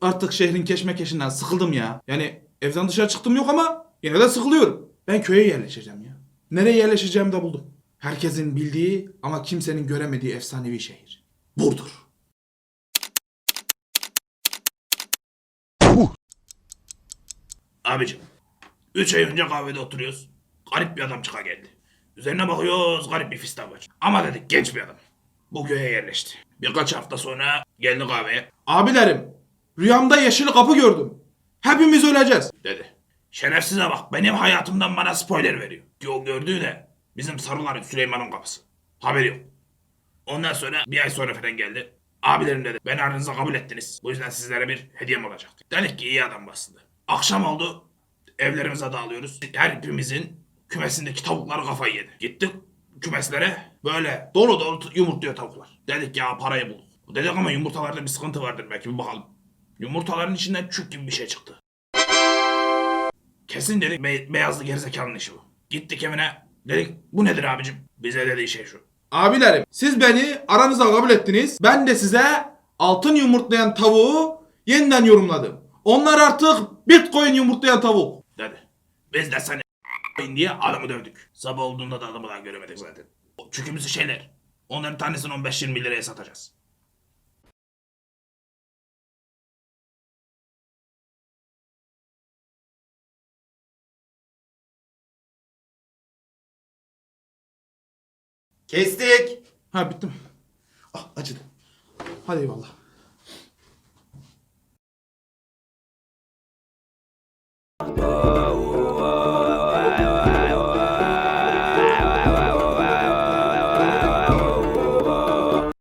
Artık şehrin keşmekeşinden sıkıldım ya. Yani evden dışarı çıktım yok ama yine de sıkılıyorum. Ben köye yerleşeceğim ya. Nereye yerleşeceğimi de buldum. Herkesin bildiği ama kimsenin göremediği efsanevi şehir. Burdur. Abicim. Üç ay önce kahvede oturuyoruz. Garip bir adam çıka geldi. Üzerine bakıyoruz garip bir fistan var. Ama dedik genç bir adam. Bu köye yerleşti. Birkaç hafta sonra geldi kahveye Abilerim, rüyamda yeşil kapı gördüm. Hepimiz öleceğiz. dedi. Şerefsize bak benim hayatımdan bana spoiler veriyor. O gördüğü de bizim Sarıların Süleyman'ın kapısı. Haberi yok. Ondan sonra bir ay sonra falan geldi. Abilerim dedi beni aranıza kabul ettiniz. Bu yüzden sizlere bir hediyem olacaktı. Dedik ki iyi adam aslında. Akşam oldu. Evlerimize dağılıyoruz. Her birimizin kümesindeki tavuklar kafayı yedi. Gittik kümeslere böyle dolu dolu yumurtluyor tavuklar. Dedik ya parayı bulduk. Dedik ama yumurtalarda bir sıkıntı vardır belki bir bakalım. Yumurtaların içinden çük gibi bir şey çıktı. Kesin dedik be- beyazlı gerizekalının işi bu. Gittik evine. Dedik bu nedir abicim? Bize dediği şey şu. Abilerim, siz beni aranıza kabul ettiniz. Ben de size altın yumurtlayan tavuğu yeniden yorumladım. Onlar artık Bitcoin yumurtlayan tavuk. Dedi. Biz de seni diye adamı dövdük. Sabah olduğunda da adamı daha göremedik zaten. O Çükümüzü şeyler. Onların tanesini 15-20 liraya satacağız. Kestik. Ha bittim. Ah acıdı. Hadi eyvallah.